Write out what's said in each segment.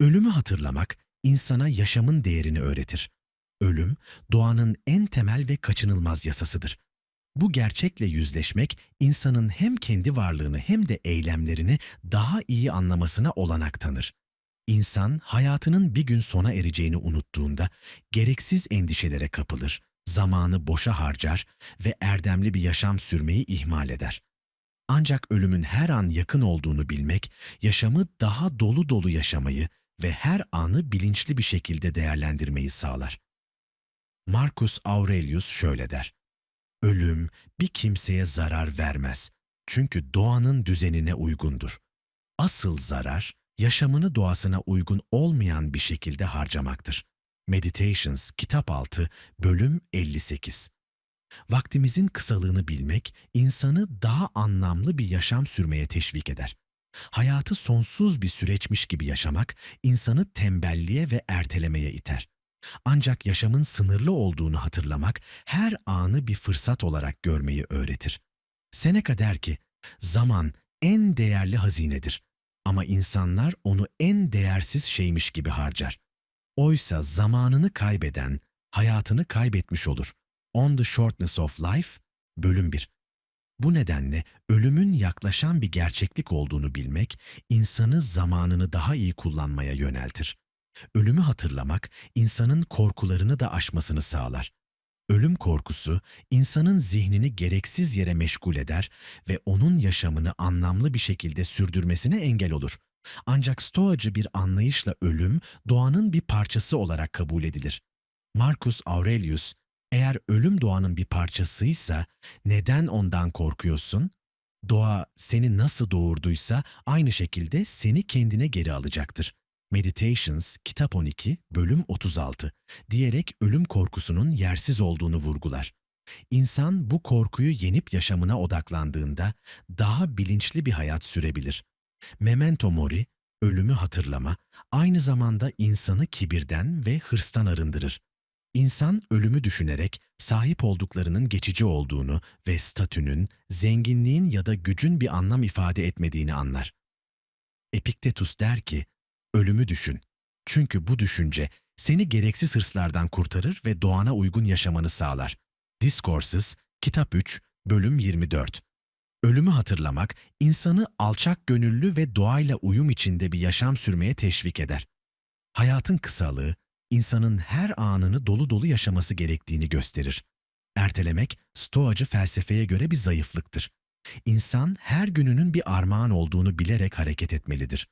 Ölümü hatırlamak insana yaşamın değerini öğretir. Ölüm, doğanın en temel ve kaçınılmaz yasasıdır. Bu gerçekle yüzleşmek insanın hem kendi varlığını hem de eylemlerini daha iyi anlamasına olanak tanır. İnsan hayatının bir gün sona ereceğini unuttuğunda gereksiz endişelere kapılır, zamanı boşa harcar ve erdemli bir yaşam sürmeyi ihmal eder. Ancak ölümün her an yakın olduğunu bilmek, yaşamı daha dolu dolu yaşamayı ve her anı bilinçli bir şekilde değerlendirmeyi sağlar. Marcus Aurelius şöyle der. Ölüm bir kimseye zarar vermez. Çünkü doğanın düzenine uygundur. Asıl zarar, yaşamını doğasına uygun olmayan bir şekilde harcamaktır. Meditations, kitap 6, bölüm 58. Vaktimizin kısalığını bilmek, insanı daha anlamlı bir yaşam sürmeye teşvik eder. Hayatı sonsuz bir süreçmiş gibi yaşamak, insanı tembelliğe ve ertelemeye iter. Ancak yaşamın sınırlı olduğunu hatırlamak, her anı bir fırsat olarak görmeyi öğretir. Seneca der ki, zaman en değerli hazinedir ama insanlar onu en değersiz şeymiş gibi harcar. Oysa zamanını kaybeden, hayatını kaybetmiş olur. On the Shortness of Life, bölüm 1. Bu nedenle ölümün yaklaşan bir gerçeklik olduğunu bilmek, insanı zamanını daha iyi kullanmaya yöneltir. Ölümü hatırlamak, insanın korkularını da aşmasını sağlar. Ölüm korkusu, insanın zihnini gereksiz yere meşgul eder ve onun yaşamını anlamlı bir şekilde sürdürmesine engel olur. Ancak stoacı bir anlayışla ölüm, doğanın bir parçası olarak kabul edilir. Marcus Aurelius, eğer ölüm doğanın bir parçasıysa neden ondan korkuyorsun? Doğa seni nasıl doğurduysa aynı şekilde seni kendine geri alacaktır. Meditations, kitap 12, bölüm 36 diyerek ölüm korkusunun yersiz olduğunu vurgular. İnsan bu korkuyu yenip yaşamına odaklandığında daha bilinçli bir hayat sürebilir. Memento mori, ölümü hatırlama, aynı zamanda insanı kibirden ve hırstan arındırır. İnsan ölümü düşünerek sahip olduklarının geçici olduğunu ve statünün, zenginliğin ya da gücün bir anlam ifade etmediğini anlar. Epiktetus der ki, ölümü düşün. Çünkü bu düşünce seni gereksiz hırslardan kurtarır ve doğana uygun yaşamanı sağlar. Discourses, Kitap 3, Bölüm 24 Ölümü hatırlamak, insanı alçak gönüllü ve doğayla uyum içinde bir yaşam sürmeye teşvik eder. Hayatın kısalığı, insanın her anını dolu dolu yaşaması gerektiğini gösterir. Ertelemek, stoacı felsefeye göre bir zayıflıktır. İnsan her gününün bir armağan olduğunu bilerek hareket etmelidir.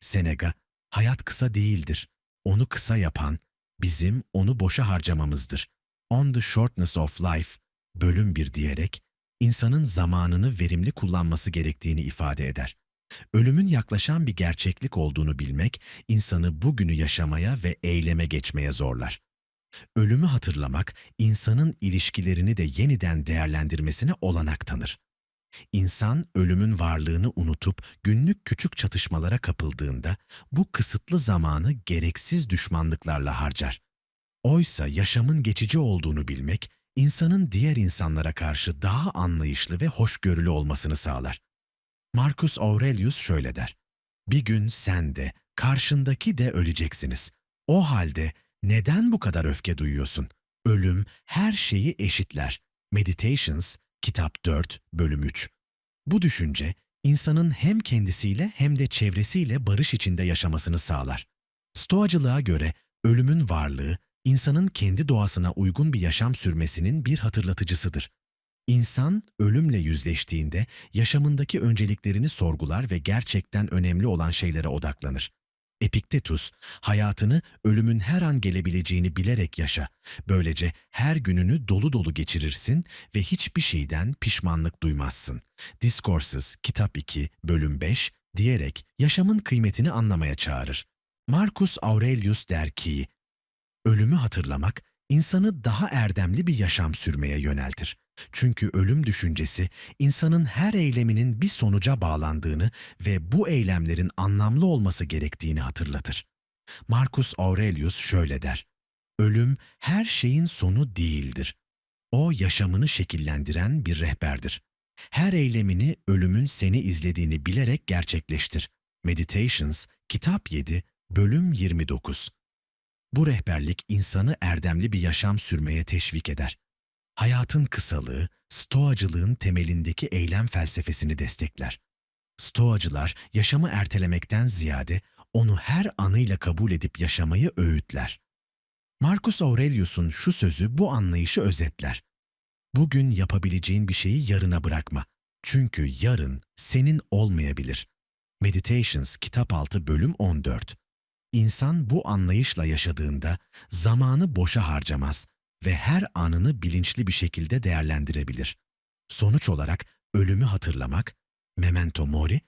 Seneca, hayat kısa değildir. Onu kısa yapan, bizim onu boşa harcamamızdır. On the Shortness of Life, bölüm 1 diyerek, insanın zamanını verimli kullanması gerektiğini ifade eder. Ölümün yaklaşan bir gerçeklik olduğunu bilmek, insanı bugünü yaşamaya ve eyleme geçmeye zorlar. Ölümü hatırlamak, insanın ilişkilerini de yeniden değerlendirmesine olanak tanır. İnsan ölümün varlığını unutup günlük küçük çatışmalara kapıldığında bu kısıtlı zamanı gereksiz düşmanlıklarla harcar. Oysa yaşamın geçici olduğunu bilmek, insanın diğer insanlara karşı daha anlayışlı ve hoşgörülü olmasını sağlar. Marcus Aurelius şöyle der. Bir gün sen de, karşındaki de öleceksiniz. O halde neden bu kadar öfke duyuyorsun? Ölüm her şeyi eşitler. Meditations, kitap 4, bölüm 3. Bu düşünce, insanın hem kendisiyle hem de çevresiyle barış içinde yaşamasını sağlar. Stoacılığa göre ölümün varlığı, insanın kendi doğasına uygun bir yaşam sürmesinin bir hatırlatıcısıdır. İnsan ölümle yüzleştiğinde yaşamındaki önceliklerini sorgular ve gerçekten önemli olan şeylere odaklanır. Epiktetus, hayatını ölümün her an gelebileceğini bilerek yaşa. Böylece her gününü dolu dolu geçirirsin ve hiçbir şeyden pişmanlık duymazsın. Discourses, kitap 2, bölüm 5 diyerek yaşamın kıymetini anlamaya çağırır. Marcus Aurelius der ki, ölümü hatırlamak, insanı daha erdemli bir yaşam sürmeye yöneltir. Çünkü ölüm düşüncesi insanın her eyleminin bir sonuca bağlandığını ve bu eylemlerin anlamlı olması gerektiğini hatırlatır. Marcus Aurelius şöyle der. Ölüm her şeyin sonu değildir. O yaşamını şekillendiren bir rehberdir. Her eylemini ölümün seni izlediğini bilerek gerçekleştir. Meditations, kitap 7, Bölüm 29 Bu rehberlik insanı erdemli bir yaşam sürmeye teşvik eder. Hayatın kısalığı, stoacılığın temelindeki eylem felsefesini destekler. Stoacılar yaşamı ertelemekten ziyade onu her anıyla kabul edip yaşamayı öğütler. Marcus Aurelius'un şu sözü bu anlayışı özetler. Bugün yapabileceğin bir şeyi yarına bırakma. Çünkü yarın senin olmayabilir. Meditations kitap 6 bölüm 14. İnsan bu anlayışla yaşadığında zamanı boşa harcamaz ve her anını bilinçli bir şekilde değerlendirebilir. Sonuç olarak ölümü hatırlamak, memento mori,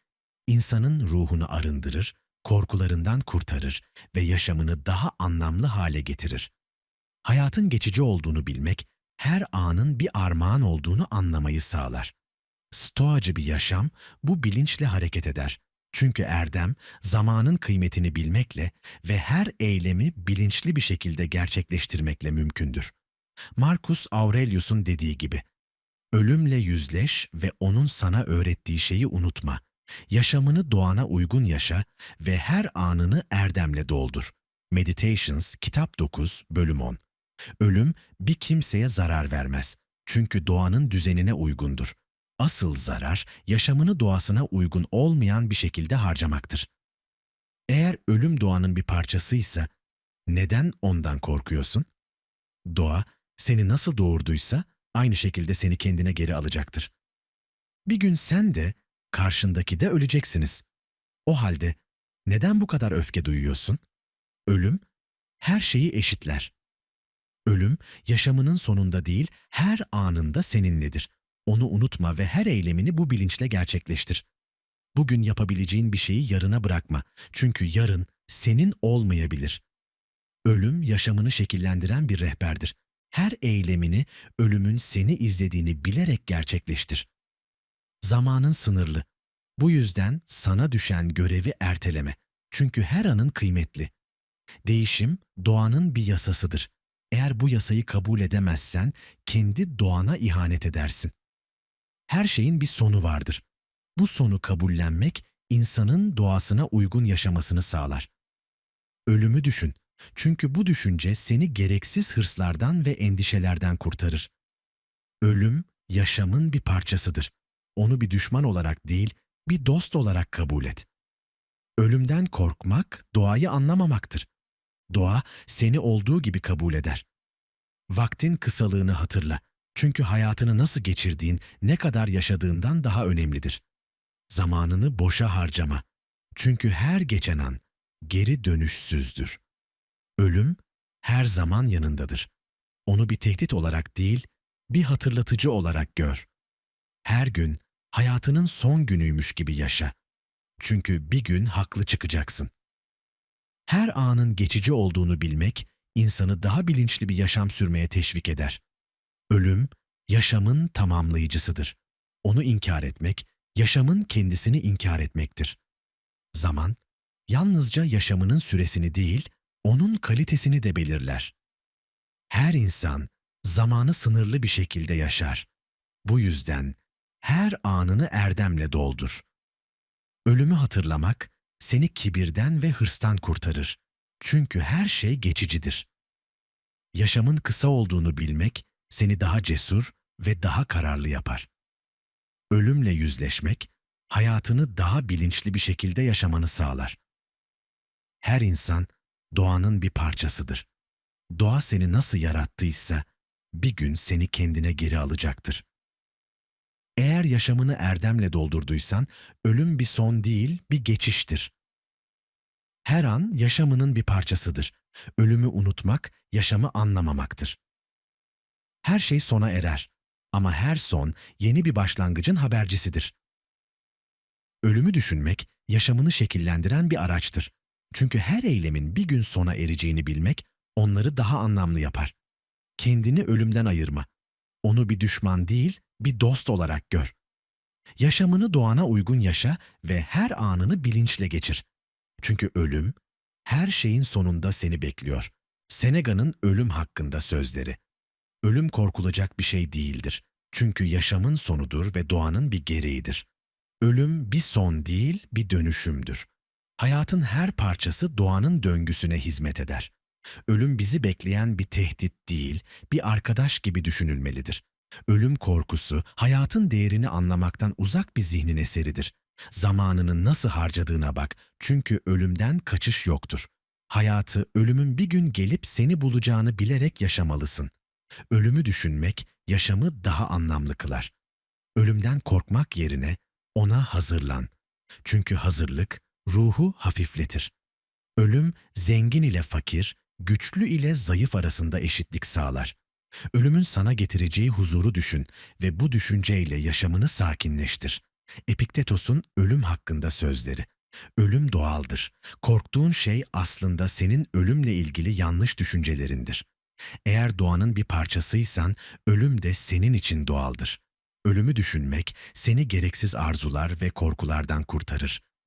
insanın ruhunu arındırır, korkularından kurtarır ve yaşamını daha anlamlı hale getirir. Hayatın geçici olduğunu bilmek, her anın bir armağan olduğunu anlamayı sağlar. Stoacı bir yaşam bu bilinçle hareket eder. Çünkü erdem, zamanın kıymetini bilmekle ve her eylemi bilinçli bir şekilde gerçekleştirmekle mümkündür. Marcus Aurelius'un dediği gibi, ölümle yüzleş ve onun sana öğrettiği şeyi unutma. Yaşamını doğana uygun yaşa ve her anını erdemle doldur. Meditations, Kitap 9, Bölüm 10 Ölüm bir kimseye zarar vermez. Çünkü doğanın düzenine uygundur. Asıl zarar, yaşamını doğasına uygun olmayan bir şekilde harcamaktır. Eğer ölüm doğanın bir parçasıysa, neden ondan korkuyorsun? Doğa, seni nasıl doğurduysa, aynı şekilde seni kendine geri alacaktır. Bir gün sen de, karşındaki de öleceksiniz. O halde neden bu kadar öfke duyuyorsun? Ölüm, her şeyi eşitler. Ölüm, yaşamının sonunda değil, her anında seninledir. Onu unutma ve her eylemini bu bilinçle gerçekleştir. Bugün yapabileceğin bir şeyi yarına bırakma. Çünkü yarın senin olmayabilir. Ölüm, yaşamını şekillendiren bir rehberdir. Her eylemini ölümün seni izlediğini bilerek gerçekleştir. Zamanın sınırlı. Bu yüzden sana düşen görevi erteleme. Çünkü her anın kıymetli. Değişim, doğanın bir yasasıdır. Eğer bu yasayı kabul edemezsen kendi doğana ihanet edersin. Her şeyin bir sonu vardır. Bu sonu kabullenmek insanın doğasına uygun yaşamasını sağlar. Ölümü düşün. Çünkü bu düşünce seni gereksiz hırslardan ve endişelerden kurtarır. Ölüm yaşamın bir parçasıdır. Onu bir düşman olarak değil, bir dost olarak kabul et. Ölümden korkmak doğayı anlamamaktır. Doğa seni olduğu gibi kabul eder. Vaktin kısalığını hatırla. Çünkü hayatını nasıl geçirdiğin, ne kadar yaşadığından daha önemlidir. Zamanını boşa harcama. Çünkü her geçen an geri dönüşsüzdür. Ölüm her zaman yanındadır. Onu bir tehdit olarak değil, bir hatırlatıcı olarak gör. Her gün hayatının son günüymüş gibi yaşa. Çünkü bir gün haklı çıkacaksın. Her anın geçici olduğunu bilmek, insanı daha bilinçli bir yaşam sürmeye teşvik eder. Ölüm, yaşamın tamamlayıcısıdır. Onu inkar etmek, yaşamın kendisini inkar etmektir. Zaman, yalnızca yaşamının süresini değil, onun kalitesini de belirler. Her insan zamanı sınırlı bir şekilde yaşar. Bu yüzden her anını erdemle doldur. Ölümü hatırlamak seni kibirden ve hırstan kurtarır. Çünkü her şey geçicidir. Yaşamın kısa olduğunu bilmek seni daha cesur ve daha kararlı yapar. Ölümle yüzleşmek hayatını daha bilinçli bir şekilde yaşamanı sağlar. Her insan doğanın bir parçasıdır. Doğa seni nasıl yarattıysa bir gün seni kendine geri alacaktır. Eğer yaşamını erdemle doldurduysan, ölüm bir son değil, bir geçiştir. Her an yaşamının bir parçasıdır. Ölümü unutmak, yaşamı anlamamaktır. Her şey sona erer ama her son yeni bir başlangıcın habercisidir. Ölümü düşünmek, yaşamını şekillendiren bir araçtır. Çünkü her eylemin bir gün sona ereceğini bilmek, onları daha anlamlı yapar. Kendini ölümden ayırma. Onu bir düşman değil, bir dost olarak gör. Yaşamını doğana uygun yaşa ve her anını bilinçle geçir. Çünkü ölüm, her şeyin sonunda seni bekliyor. Senega'nın ölüm hakkında sözleri. Ölüm korkulacak bir şey değildir. Çünkü yaşamın sonudur ve doğanın bir gereğidir. Ölüm bir son değil, bir dönüşümdür. Hayatın her parçası doğanın döngüsüne hizmet eder. Ölüm bizi bekleyen bir tehdit değil, bir arkadaş gibi düşünülmelidir. Ölüm korkusu, hayatın değerini anlamaktan uzak bir zihnin eseridir. Zamanını nasıl harcadığına bak, çünkü ölümden kaçış yoktur. Hayatı ölümün bir gün gelip seni bulacağını bilerek yaşamalısın. Ölümü düşünmek, yaşamı daha anlamlı kılar. Ölümden korkmak yerine ona hazırlan. Çünkü hazırlık ruhu hafifletir. Ölüm zengin ile fakir, güçlü ile zayıf arasında eşitlik sağlar. Ölümün sana getireceği huzuru düşün ve bu düşünceyle yaşamını sakinleştir. Epiktetos'un ölüm hakkında sözleri. Ölüm doğaldır. Korktuğun şey aslında senin ölümle ilgili yanlış düşüncelerindir. Eğer doğanın bir parçasıysan ölüm de senin için doğaldır. Ölümü düşünmek seni gereksiz arzular ve korkulardan kurtarır.